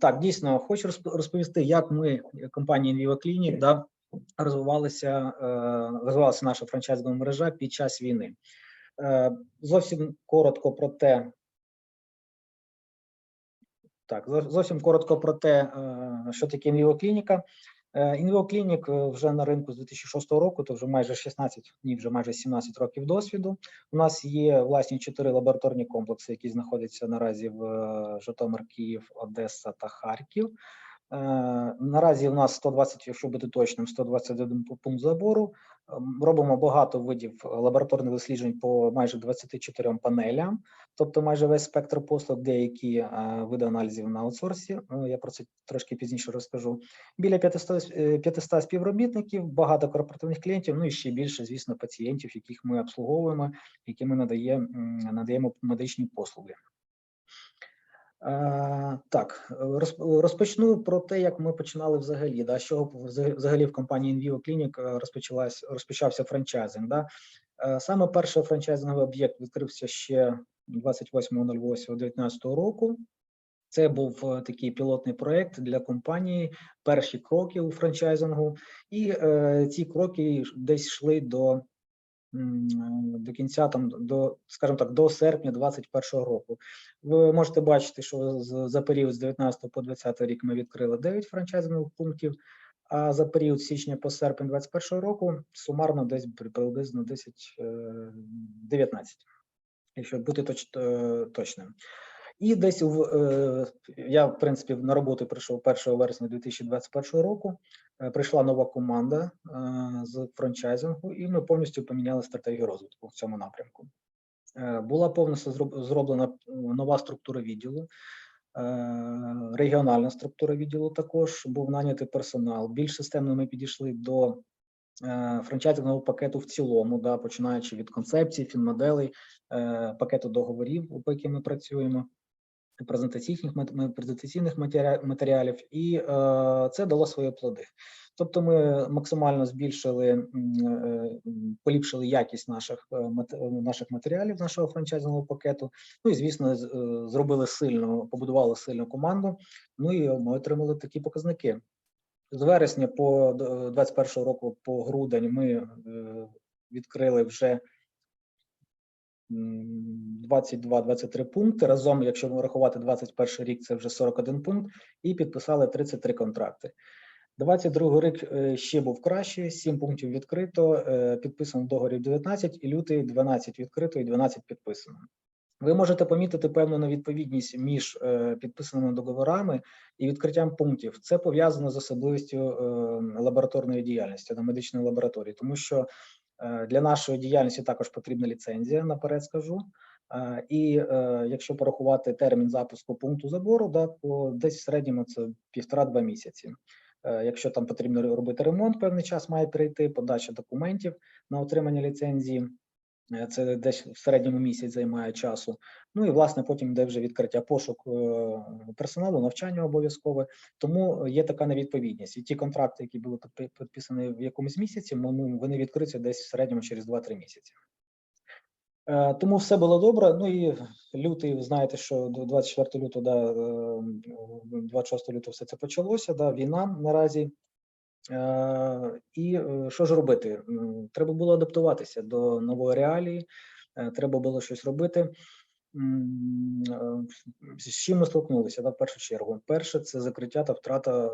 Так, дійсно, хочу розповісти, як ми, компанія Viva Clinic, да, розвивалися, е, розвивалася наша франчайзова мережа під час війни. Е, Зовсім коротко про те, так, зовсім коротко про те, е, що таке інвіоклініка. Інвіоклінік вже на ринку з 2006 року, то вже майже 16, ні, вже майже 17 років досвіду. У нас є власні чотири лабораторні комплекси, які знаходяться наразі в е, Житомир, Київ, Одеса та Харків. Е, Наразі у нас 120, якщо бути точним, 121 пу- пункт забору. Ем, Робимо багато видів лабораторних досліджень по майже 24 панелям, тобто майже весь спектр послуг, деякі е, види аналізів на аутсорсі. е, Я про це трошки пізніше розкажу. Біля 500, с- е, 500 співробітників, багато корпоративних клієнтів, ну і ще більше, звісно, пацієнтів, яких ми обслуговуємо, яким ми надає, надаємо медичні послуги. Е, Так, роз- розпочну про те, як ми починали взагалі. Да, чого взагалі в компанії Envivo Clinic е, розпочалась розпочався франчайзинг. Да. Е, Саме перший франчайзинговий об'єкт відкрився ще 28.08.19 року. Це був такий пілотний проект для компанії, перші кроки у франчайзингу, і е, ці кроки десь йшли до, до кінця, там до, скажімо так, до серпня 2021 року. Ви можете бачити, що за період з 19 по 20 рік ми відкрили 9 франчайзингових пунктів, а за період січня по серпень 2021 року сумарно десь приблизно 10, е, 19, якщо бути точ, е, точним. І десь в е, я, в принципі, на роботу прийшов 1 вересня 2021 року. Е, Прийшла нова команда е, з франчайзингу, і ми повністю поміняли стратегію розвитку в цьому напрямку. Е, Була повністю зроб- зроблена нова структура відділу, регіональна структура відділу також був нанятий персонал. Більш системно ми підійшли до франчайзингового пакету в цілому, да, починаючи від концепції, фінмоделей, пакету договорів, по яким ми працюємо презентаційних презентаційних матеріа- матеріалів, і е, це дало свої плоди. Тобто, ми максимально збільшили, е, поліпшили якість наших е, наших матеріалів, нашого франчайзингового пакету. Ну і звісно, зробили сильну, побудували сильну команду. Ну і ми отримали такі показники. З вересня по д- 21 року по грудень ми відкрили вже 22-23 пункти. Разом, якщо рахувати 21 рік, це вже 41 пункт, і підписали 33 контракти. 22 рік е, ще був краще, 7 пунктів відкрито, е, підписано договорів 19, і лютий 12 відкрито і 12 підписано. Ви можете помітити певну невідповідність між е, підписаними договорами і відкриттям пунктів. Це пов'язано з особливістю лабораторної діяльності на медичної лабораторії, тому що для нашої діяльності також потрібна ліцензія, наперед скажу. Е, І е, якщо порахувати термін запуску пункту забору, да, то десь в середньому це півтора-два місяці. Е, Якщо там потрібно робити ремонт, певний час має прийти, подача документів на отримання ліцензії. Е, Це десь в середньому місяць займає часу. Ну і власне потім йде вже відкриття пошук е, персоналу, навчання обов'язкове. Тому є така невідповідність. І ті контракти, які були підписані в якомусь місяці, ну, вони відкриються десь в середньому через 2-3 місяці. Е, Тому все було добре. Ну і лютий, ви знаєте, що до 24 лютого, да, е, 26 лютого все це почалося. Да, війна наразі. Е, І е, що ж робити? Треба було адаптуватися до нової реалії, е, треба було щось робити. З чим ми столкнулися да, в першу чергу? Перше, це закриття та втрата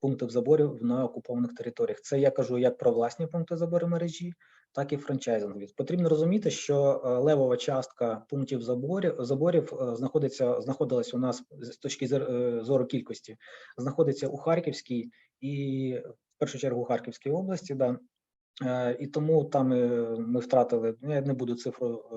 пунктів заборів на окупованих територіях. Це я кажу як про власні пункти забору мережі, так і франчайзингові. Потрібно розуміти, що левова частка пунктів заборів заборів знаходиться знаходилась у нас з точки зор- зору кількості, знаходиться у Харківській і в першу чергу Харківській області. Да. Е, І тому там е, ми втратили. ну, Я не буду цифру е,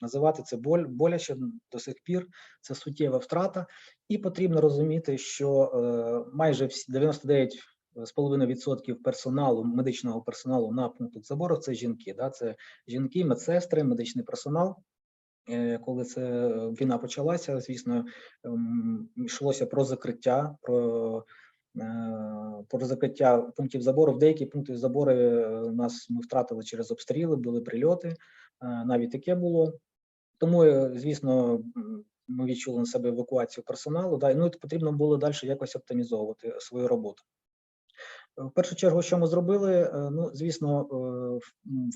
називати це боль боляче до сих пір. Це суттєва втрата, і потрібно розуміти, що майже всі 99,5% персоналу, медичного персоналу на пунктах забору це жінки. Да? Це жінки, медсестри, медичний персонал. Коли це війна почалася, звісно, ем, йшлося про закриття, про, про закриття пунктів забору. В деякі пункти забору е, нас ми втратили через обстріли, були прильоти, е, навіть таке було. Тому, е, звісно, ми відчули на себе евакуацію персоналу. Да, ну і потрібно було далі якось оптимізовувати свою роботу. В першу чергу, що ми зробили? Е, Ну, звісно, е,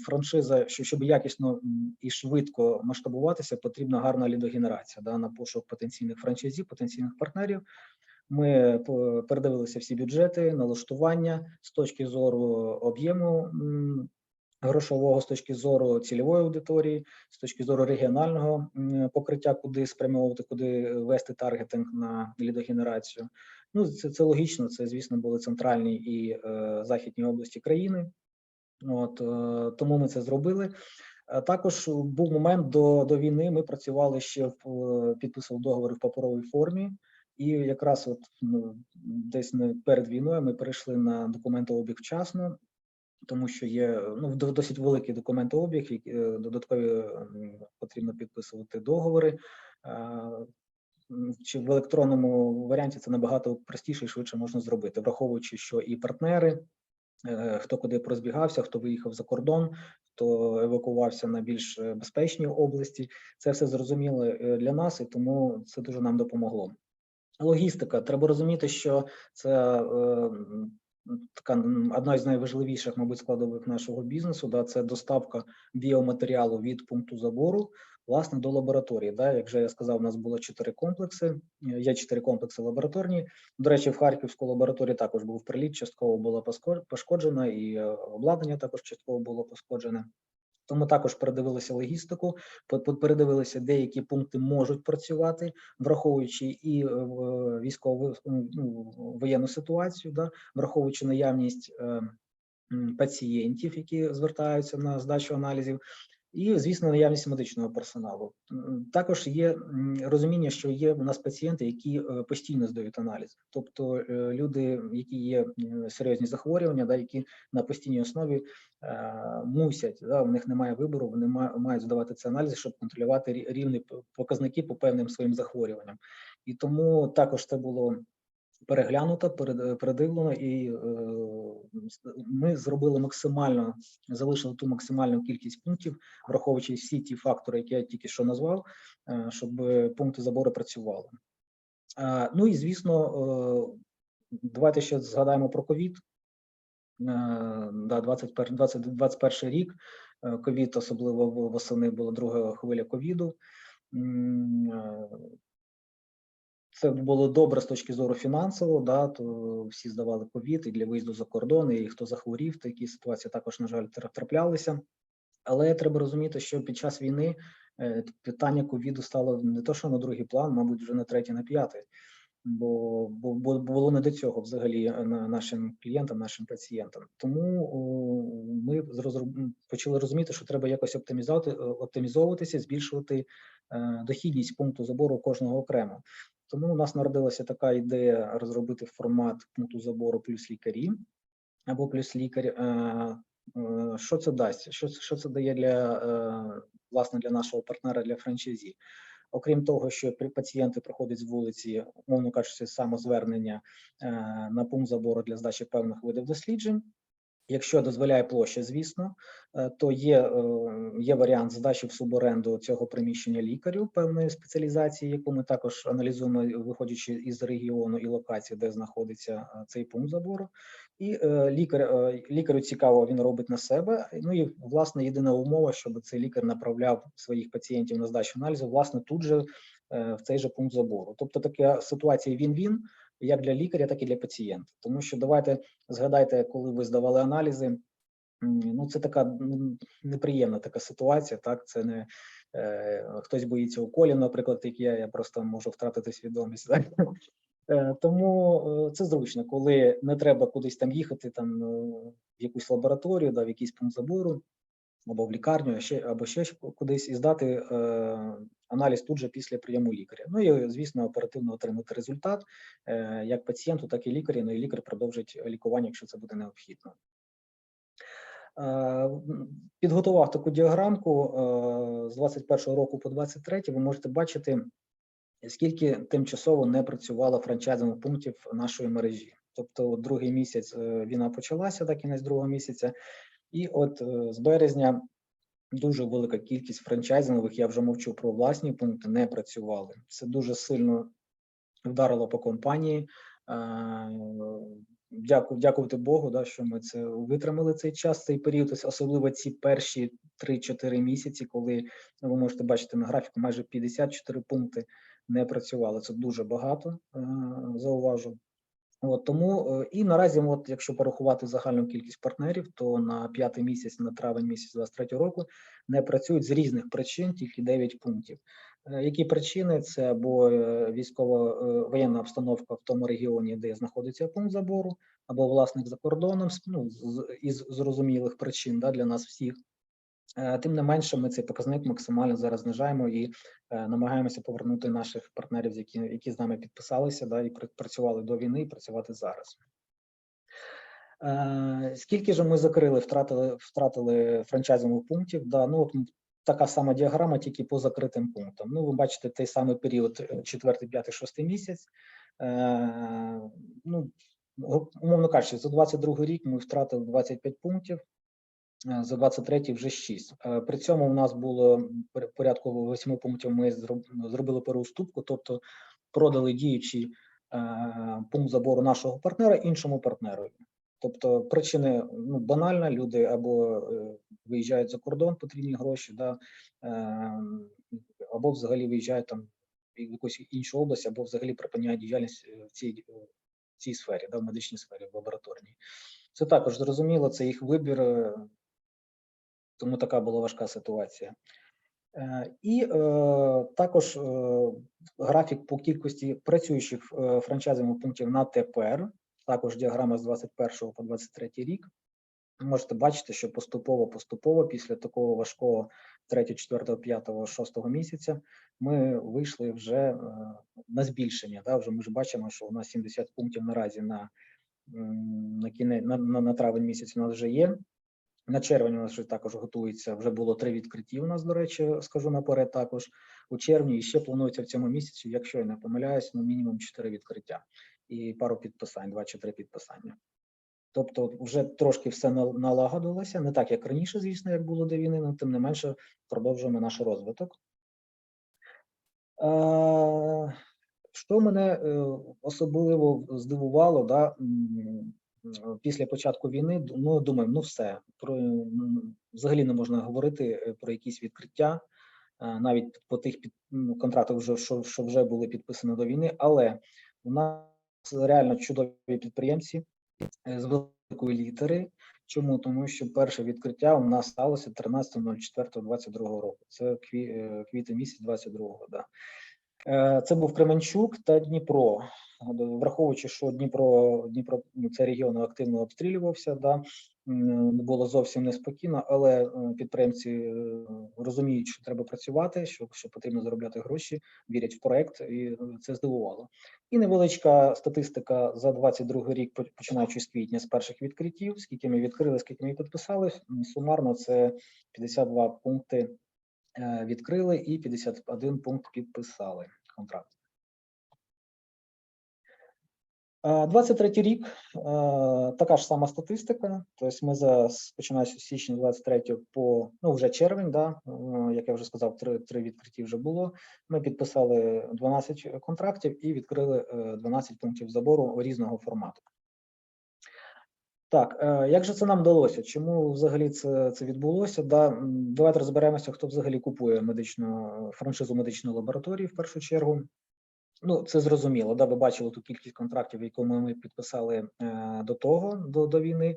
франшиза, щоб якісно і швидко масштабуватися, потрібна гарна лідогенерація да, на пошук потенційних франчайзів, потенційних партнерів. Ми по- передивилися всі бюджети, налаштування з точки зору об'єму грошового, з точки зору цільової аудиторії, з точки зору регіонального покриття, куди спрямовувати, куди вести таргетинг на лідогенерацію. Ну, це, це логічно. Це, звісно, були центральні і е, західні області країни. От е, тому ми це зробили. Також був момент до, до війни. Ми працювали ще в е, підписували договори в паперовій формі, і якраз от ну, десь перед війною ми перейшли на документообіг вчасно, тому що є ну досить великий документообіг, які е, додаткові потрібно підписувати договори. Чи в електронному варіанті це набагато простіше і швидше можна зробити, враховуючи, що і партнери, е, хто куди прозбігався, хто виїхав за кордон, хто евакувався на більш е, безпечні області. Це все зрозуміло е, для нас, і тому це дуже нам допомогло. Логістика. Треба розуміти, що це е, така одна з найважливіших, мабуть, складових нашого бізнесу. Да, це доставка біоматеріалу від пункту забору власне до лабораторії. Да, як вже я сказав, у нас було чотири комплекси. е, Є чотири комплекси лабораторні. До речі, в Харківську лабораторію також був приліт, частково була пошкоджена, і е, обладнання також частково було пошкоджене. Тому також передивилися логістику, передивилися, деякі пункти можуть працювати, враховуючи і е, військову ну, воєнну ситуацію, да, враховуючи наявність е, пацієнтів, які звертаються на здачу аналізів, і, звісно, наявність медичного персоналу. Також є розуміння, що є у нас пацієнти, які е, постійно здають аналіз, тобто е, люди, які є серйозні захворювання, да, які на постійній основі е, мусять, да, у них немає вибору, вони ма- мають здавати ці аналізи, щоб контролювати рівні показники по певним своїм захворюванням. І тому також це було переглянуто, перед- передивлено, і е, ми зробили максимально, залишили ту максимальну кількість пунктів, враховуючи всі ті фактори, які я тільки що назвав, е, щоб е, пункти забору працювали. Е, Ну і звісно, е, давайте ще згадаємо про ковід. Е, Да, 21, 20, 21 рік. е, Ковід, особливо восени, була друга хвиля ковіду. Це було добре з точки зору фінансово, да, то всі здавали ковід і для виїзду за кордон, і хто захворів, такі ситуації також, на жаль, траплялися. Але треба розуміти, що під час війни е, питання ковіду стало не то, що на другий план, мабуть, вже на третій, на п'ятий. Бо, бо, було не до цього взагалі е, нашим клієнтам, нашим пацієнтам. Тому о, ми почали розуміти, що треба якось оптимізувати, е, оптимізовуватися, збільшувати е, дохідність пункту забору кожного окремо. Тому у нас народилася така ідея розробити формат пункту забору плюс лікарі або плюс лікар. Е, е, Що це дасть? Що, що це дає для е, власне для нашого партнера для франчайзі? Окрім того, що пацієнти приходять з вулиці, умовно кажучи, самозвернення на пункт забору для здачі певних видів досліджень. Якщо дозволяє площа, звісно, е, то є, е, є варіант здачі в суборенду цього приміщення лікарю певної спеціалізації, яку ми також аналізуємо, виходячи із регіону і локації, де знаходиться е, цей пункт забору. І лікар, лікарю цікаво, він робить на себе. Ну і власне єдина умова, щоб цей лікар направляв своїх пацієнтів на здачу аналізу, власне, тут же в цей же пункт забору. Тобто така ситуація він-він як для лікаря, так і для пацієнта. Тому що давайте згадайте, коли ви здавали аналізи. Ну, це така неприємна така ситуація. Так, це не е, хтось боїться уколів, наприклад, як я, я просто можу втратити свідомість. Так? Е, Тому е, це зручно, коли не треба кудись там їхати, там е, в якусь лабораторію, да, в якийсь пункт забору, або в лікарню, або ще кудись і здати е, аналіз тут же після прийому лікаря. Ну і звісно, оперативно отримати результат е, як пацієнту, так і лікарі. Ну і лікар продовжить лікування, якщо це буде необхідно. Е, Підготував таку діаграмку е, з 21 року по 23. Ви можете бачити, скільки тимчасово не працювало франчайзингових пунктів нашої мережі. Тобто, другий місяць е, війна почалася, так кінець другого місяця, і от е, з березня дуже велика кількість франчайзингових, я вже мовчу про власні пункти, не працювали. Це дуже сильно вдарило по компанії. Е, Дякую, дякувати Богу, да, що ми це витримали цей час, цей період, особливо ці перші 3-4 місяці, коли ви можете бачити на графіку, майже 54 пункти не працювали. Це дуже багато, е, зауважу. От тому е, і наразі, от якщо порахувати загальну кількість партнерів, то на п'ятий місяць, на травень місяць 23 року не працюють з різних причин, тільки 9 пунктів. Е, Які причини? Це або е, військова воєнна обстановка в тому регіоні, де знаходиться пункт забору, або власник за кордоном, ну, із зрозумілих причин да, для нас всіх. Е, Тим не менше, ми цей показник максимально зараз знижаємо і е, намагаємося повернути наших партнерів, які, які з нами підписалися, да, і працювали до війни, і працювати зараз. Е, Скільки ж ми закрили, втратили, втратили франчайзингових пунктів? Да, ну от така сама діаграма, тільки по закритим пунктам. Ну, ви бачите той самий період, 4, 5, 6 місяць. Ну, умовно кажучи, за 22 рік ми втратили 25 пунктів, за 23 вже 6. Е, При цьому у нас було порядку 8 пунктів. Ми зроб- зробили переуступку, тобто продали діючий е, пункт забору нашого партнера іншому партнеру. Тобто причини ну, банальна, люди або е, виїжджають за кордон, потрібні гроші, да, е, або взагалі виїжджають там в якусь іншу область, або взагалі припиняють діяльність е, в цій, е, в цій сфері, да, в медичній сфері, в лабораторній. Це також зрозуміло, це їх вибір, е, тому така була важка ситуація. Е, І е, також е, графік по кількості працюючих е, франчайзингових пунктів на тепер, також діаграма з 21 по 23 рік. Можете бачити, що поступово поступово після такого важкого 3, 4, 5, 6 місяця ми вийшли вже е, на збільшення. Да? Вже ми ж бачимо, що у нас 70 пунктів наразі на, на, кіне, на, на, на травень місяць у нас вже є. На червень у нас вже також готується. Вже було три відкриті. У нас, до речі, скажу наперед. Також у червні і ще планується в цьому місяці, якщо я не помиляюсь, ну мінімум чотири відкриття і пару підписань, два чи три підписання. Тобто, вже трошки все налагодилося, не так як раніше, звісно, як було до війни, але тим не менше продовжуємо наш розвиток. Що мене е, особливо здивувало, да, після початку війни, д- ну думаю, ну все, про взагалі не можна говорити е, про якісь відкриття, е, навіть по тих під, м, контрактах, вже, що, що вже були підписані до війни, але у нас реально чудові підприємці е, з великої літери. Чому? Тому що перше відкриття у нас сталося 13.04.22 року. Це е, квітень місяць 22-го, да. Е, Це був Кременчук та Дніпро. Враховуючи, що Дніпро, Дніпро ну, це регіон активно обстрілювався, да, було зовсім неспокійно, але е, підприємці е, розуміють, що треба працювати, що, що потрібно заробляти гроші, вірять в проект, і е, це здивувало. І невеличка статистика за 22 рік, починаючи з квітня, з перших відкриттів, скільки ми відкрили, скільки ми підписали. Сумарно це 52 пункти відкрили і 51 пункт підписали контракт. 23 рік е, така ж сама статистика. Тобто ми за з- починаючи з січня 23 по ну вже червень, да, е, як я вже сказав, три, три відкриті вже було. Ми підписали 12 контрактів і відкрили е, 12 пунктів забору різного формату. Так, е, як же це нам вдалося? Чому взагалі це, це відбулося? Да, давайте розберемося, хто взагалі купує медичну франшизу медичної лабораторії в першу чергу. Ну, це зрозуміло. Да, ви бачили ту кількість контрактів, яку ми, підписали е, до того, до, до війни.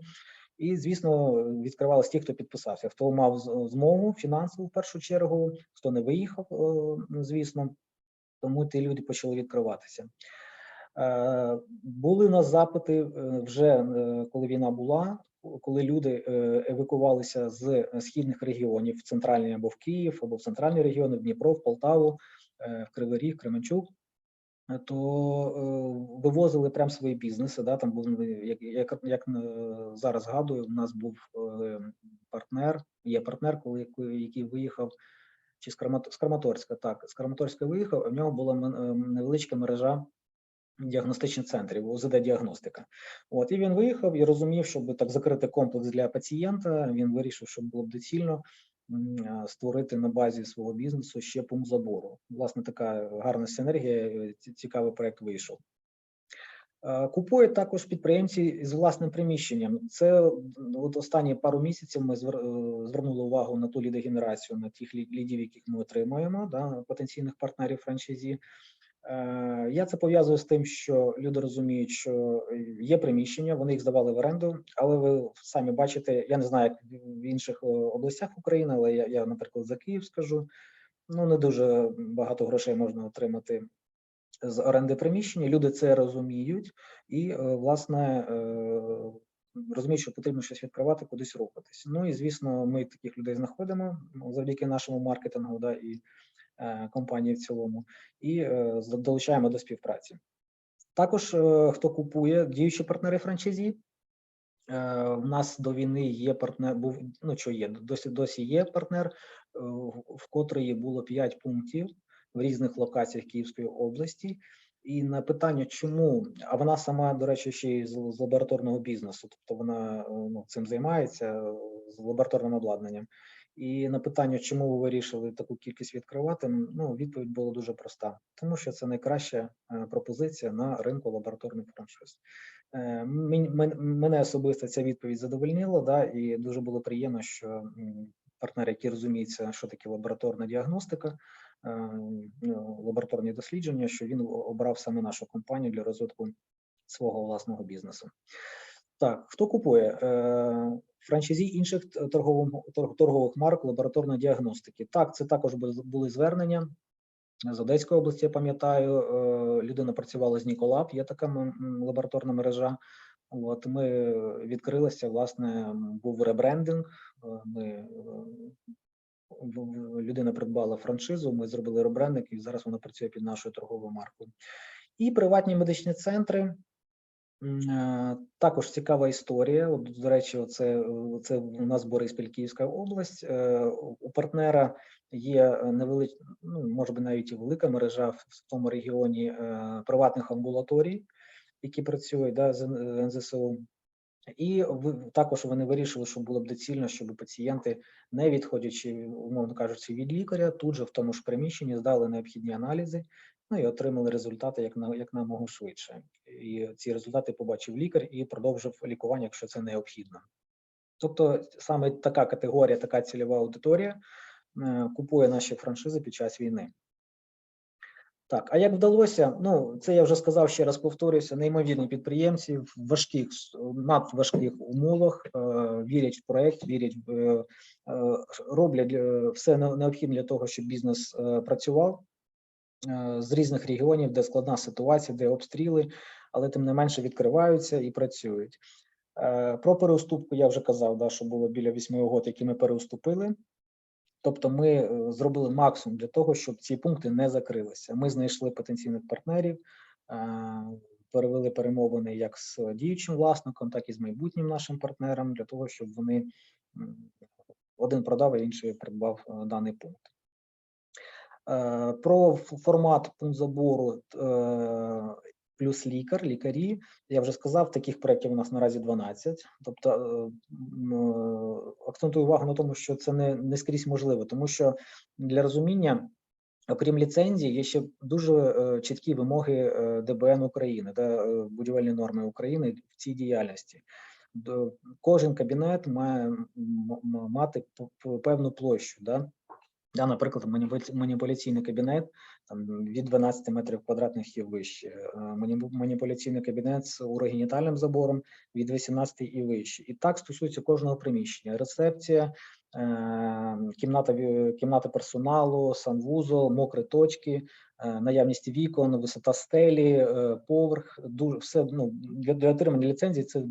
І, звісно, відкривалися ті, хто підписався, хто мав змогу фінансову в першу чергу, хто не виїхав, е, звісно, тому ті люди почали відкриватися. Е, Були нас запити вже коли війна була, коли люди евакувалися з східних регіонів в центральний або в Київ, або в центральні регіони, в Дніпро, в Полтаву, в Кривий Ріг, Кременчук, то е, вивозили прям свої бізнеси. Да, там був е, як, як, як е, зараз згадую, у нас був е, партнер, є партнер, коли який виїхав. Чи з Крамат- з Краматорська, так, з Краматорська виїхав, а в нього була е, невеличка мережа діагностичних центрів, ОЗД-діагностика. От і він виїхав і розумів, щоб так закрити комплекс для пацієнта. Він вирішив, що було б доцільно створити на базі свого бізнесу ще пункт забору. Власне, така гарна синергія, е, цікавий проект вийшов. Купують також підприємці з власним приміщенням. Це от останні пару місяців ми е, звернули увагу на ту лідогенерацію, на тих лідів, яких ми отримуємо, да, потенційних партнерів франшизі. Е, Я це пов'язую з тим, що люди розуміють, що є приміщення, вони їх здавали в оренду, але ви самі бачите, я не знаю, як в- інших е, областях України, але я, я, наприклад, за Київ скажу. Ну не дуже багато грошей можна отримати з оренди приміщення. Люди це розуміють і, е, власне, розуміють, що потрібно щось відкривати, кудись рухатись. Ну і звісно, ми таких людей знаходимо завдяки нашому маркетингу, да, і компанії в цілому, і е, долучаємо до співпраці. Також е, хто купує діючі партнери франшизі. Е, У нас до війни є партнер, був ну що є, досі досі є партнер, е, в- котрої було 5 пунктів в різних локаціях Київської області. І на питання, чому, а вона сама, до речі, ще й з, лабораторного бізнесу, тобто вона е, ну, цим займається е, з лабораторним обладнанням. І на питання, чому ви вирішили таку кількість відкривати, ну відповідь була дуже проста, тому що це найкраща е, пропозиція на ринку лабораторних франшиз. Е, мен- мен- Мене особисто ця відповідь задовольнила, да, і дуже було приємно, що м, партнер, який розуміється, що таке лабораторна діагностика, е, ну, лабораторні дослідження, що він обрав саме нашу компанію для розвитку свого власного бізнесу. Так, хто купує? Е, Франшизі інших торгових, торгових марок лабораторної діагностики. Так, це також були- звернення з Одеської області, я пам'ятаю, е, людина працювала з Ніколаб, є така лабораторна мережа. От ми відкрилися, власне, був ребрендинг. е, Ми людина придбала франшизу, ми зробили ребрендинг, і зараз вона працює під нашою торговою маркою. І приватні медичні центри. Е, Також цікава історія. От, до речі, це, це у нас Бориспіль, Київська область. Е, У партнера є невелич, ну може би навіть і велика мережа в тому регіоні е, приватних амбулаторій, які працюють да, з НЗСУ. І також вони вирішили, що було б доцільно, щоб пацієнти, не відходячи, умовно кажучи, від лікаря, тут же в тому ж приміщенні здали необхідні аналізи, ну і отримали результати як на як намогу швидше. І ці результати побачив лікар і продовжив лікування, якщо це необхідно. Тобто саме така категорія, така цільова аудиторія е, купує наші франшизи під час війни. Так, а як вдалося? Ну, це я вже сказав, ще раз повторюся, неймовірні підприємці в важких, надважких умовах е, вірять в проект, вірять в е, е, роблять е, все необхідне для того, щоб бізнес працював з різних регіонів, де складна ситуація, де обстріли, але тим не менше відкриваються і працюють. Е, Про переуступку я вже казав, да, що було біля вісьми угод, які ми переуступили. Тобто ми е, зробили максимум для того, щоб ці пункти не закрилися. Ми знайшли потенційних партнерів, е, перевели перемовини як з діючим власником, так і з майбутнім нашим партнером, для того, щоб вони один продав, а інший придбав е, даний пункт. Е, Про формат пункт забору е, плюс лікар, лікарі. Я вже сказав, таких проєктів у нас наразі 12. Тобто е, акцентую увагу на тому, що це не, не скрізь можливо, тому що для розуміння. Окрім ліцензії, є ще дуже е, чіткі вимоги е, ДБН України, да, е, будівельні норми України в цій діяльності. Кожен кабінет має мати певну площу. Да? Я, наприклад, маніпуля- маніпуляційний кабінет там від 12 метрів квадратних і вище. е, Маніпуляційний кабінет з урогенітальним забором від 18 і вище. І так стосується кожного приміщення. Рецепція, е, кімната, кімната персоналу, санвузол, мокрі точки, е, наявність вікон, висота стелі, поверх. Дуже все ну для, для отримання ліцензії це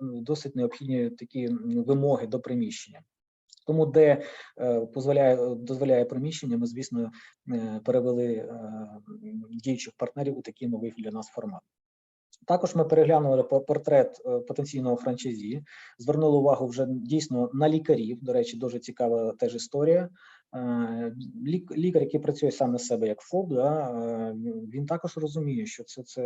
досить необхідні такі вимоги до приміщення. Тому, де е, дозволяє, дозволяє приміщення, ми, звісно, е, перевели е, діючих партнерів у такий новий для нас формат. Також ми переглянули портрет потенційного франчайзі, звернули увагу вже дійсно на лікарів. До речі, дуже цікава теж історія. Лік- Лікар, який працює сам на себе як ФОП, да, він також розуміє, що це, це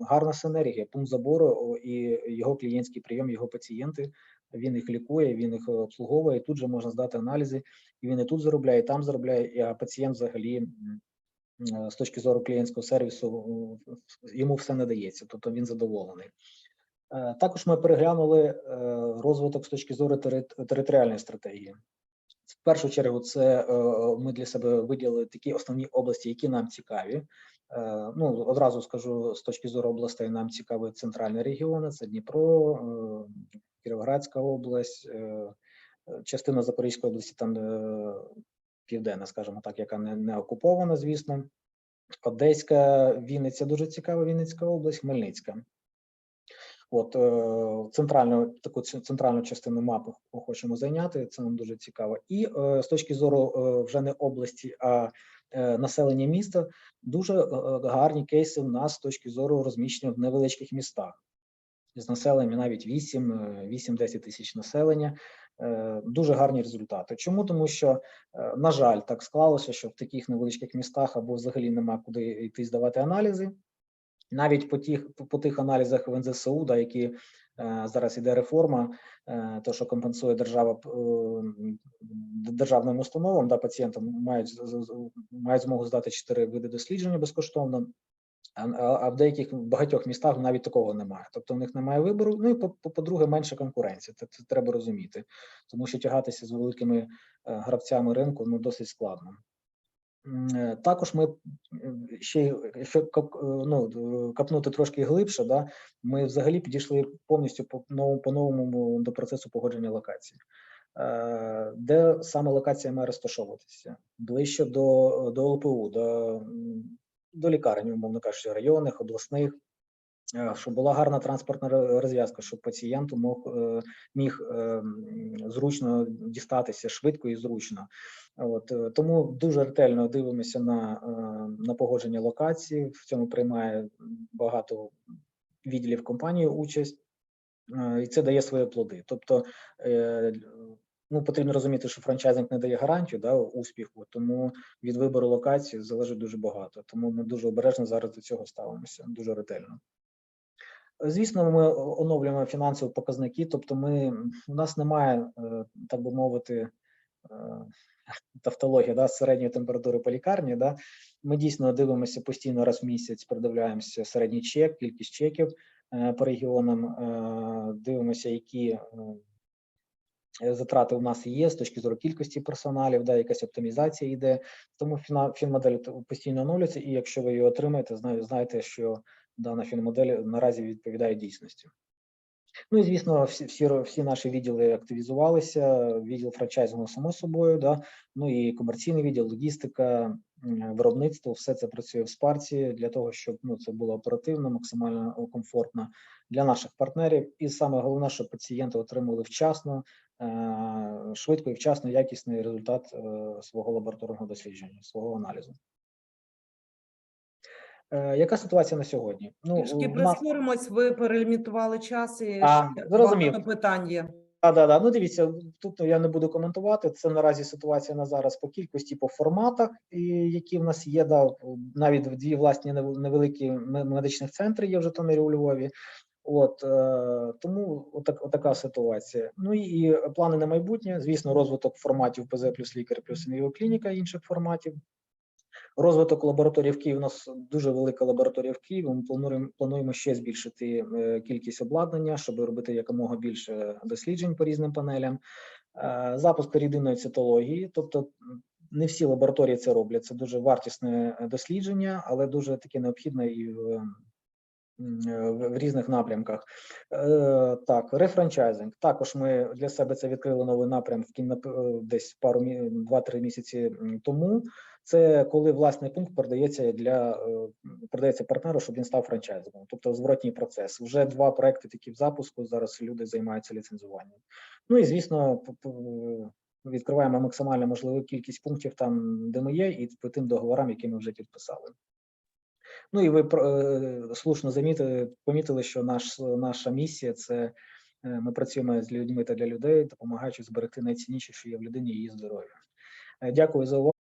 гарна синергія, пункт забору і його клієнтський прийом, його пацієнти він їх лікує, він їх обслуговує. і Тут же можна здати аналізи, і він і тут заробляє, і там заробляє, а пацієнт взагалі е, з точки зору клієнтського сервісу е, йому все надається, тобто він задоволений. Е, Також ми переглянули е, розвиток з точки зору територіальної стратегії. В першу чергу, це е, ми для себе виділили такі основні області, які нам цікаві. Е, Ну, одразу скажу з точки зору областей, нам цікаві центральні регіони: це Дніпро, е, Кіровоградська область, е, частина Запорізької області, там південна, скажімо так, яка не, не окупована, звісно. Одеська, Вінниця дуже цікава, Вінницька область, Хмельницька. От центральну таку центральну частину мапи хочемо зайняти. Це нам дуже цікаво. І з точки зору вже не області, а населення міста, дуже е, е, гарні кейси в нас з точки зору розміщення в невеличких містах з населенням навіть 8, е, 8-10 тисяч населення. Е, Дуже гарні результати. Чому? Тому що, е, на жаль, так склалося, що в таких невеличких містах або взагалі нема куди йти здавати аналізи. Навіть по тих, по, тих аналізах в НЗСУ, да, які е, зараз іде реформа, е, то що компенсує держава е, державним установам, да, пацієнтам мають мають змогу здати чотири види дослідження безкоштовно. А, в деяких багатьох містах навіть такого немає. Тобто в них немає вибору. Ну і по- по- по-друге, менше конкуренції. Це, це треба розуміти, тому що тягатися з великими гравцями ринку ну досить складно. Е, Також ми ще й, якщо е, ну, копнути трошки глибше, да, ми взагалі підійшли повністю по новому по новому до процесу погодження локацій. Е, Де саме локація має розташовуватися? Ближче до, до ЛПУ, до, до лікарень, умовно кажучи, районних, обласних, е, щоб була гарна транспортна розв'язка, щоб пацієнт мог, е, міг е, зручно дістатися швидко і зручно. От е, тому дуже ретельно дивимося на, е, на погодження локації. В цьому приймає багато відділів компанії участь, е, і це дає свої плоди. Тобто, е, ну потрібно розуміти, що франчайзинг не дає гарантію да, успіху, тому від вибору локації залежить дуже багато. Тому ми дуже обережно зараз до цього ставимося, дуже ретельно. Звісно, ми оновлюємо фінансові показники, тобто ми у нас немає, е, так би мовити, е, тавтологія да, середньої температури по лікарні. Да. Ми дійсно дивимося постійно раз в місяць, продивляємося середній чек, кількість чеків е, по регіонам, дивимося, які затрати у нас є з точки зору кількості персоналів, да, якась оптимізація йде. Тому фінмодель постійно оновлюється, і якщо ви її отримаєте, знає- знаєте, що дана фінмодель наразі відповідає дійсності. Ну і звісно, всі, всі, всі наші відділи активізувалися. Відділ франчайзингу, само собою, да. ну і комерційний відділ, логістика, виробництво, все це працює в спарці для того, щоб ну, це було оперативно, максимально е, комфортно для наших партнерів. І саме головне, щоб пацієнти отримували вчасно, е, швидко і вчасно якісний результат е, свого лабораторного дослідження, свого аналізу. Е, Яка ситуація на сьогодні? Ну, Трішки нас- прискоримось, ви перелімітували час і А, ще зрозумів. багато питань є. Так, да, да. Ну дивіться, тут я не буду коментувати. Це наразі ситуація на зараз по кількості, по форматах, і які в нас є. Да, навіть дві власні нев- невеликі ме- медичних центри є в Житомирі у Львові. От е, тому отак, отака ситуація. Ну і, і плани на майбутнє. Звісно, розвиток форматів ПЗ плюс лікар, плюс клініка інших форматів. Розвиток лабораторії в Києві. У нас дуже велика лабораторія в Києві. Ми плануємо, плануємо ще збільшити е, кількість обладнання, щоб робити якомога більше досліджень по різним панелям. Е, Запуск рідинної цитології, тобто не всі лабораторії це роблять. Це дуже вартісне дослідження, але дуже таке необхідне і в, в різних напрямках. Е, Так, рефранчайзинг. Також ми для себе це відкрили новий напрям в кін- е, десь пару мі- два-три місяці тому. Це коли власний пункт передається для е, передається партнеру, щоб він став франчайзером, тобто зворотній процес. Вже два проекти такі в запуску. Зараз люди займаються ліцензуванням. Ну і звісно, відкриваємо максимально можливу кількість пунктів там, де ми є, і по тим договорам, які ми вже підписали. Ну і ви е, слушно замітили, помітили, що наш наша місія це е, ми працюємо з людьми та для людей, допомагаючи зберегти найцінніше, що є в людині, її здоров'я. Дякую за увагу.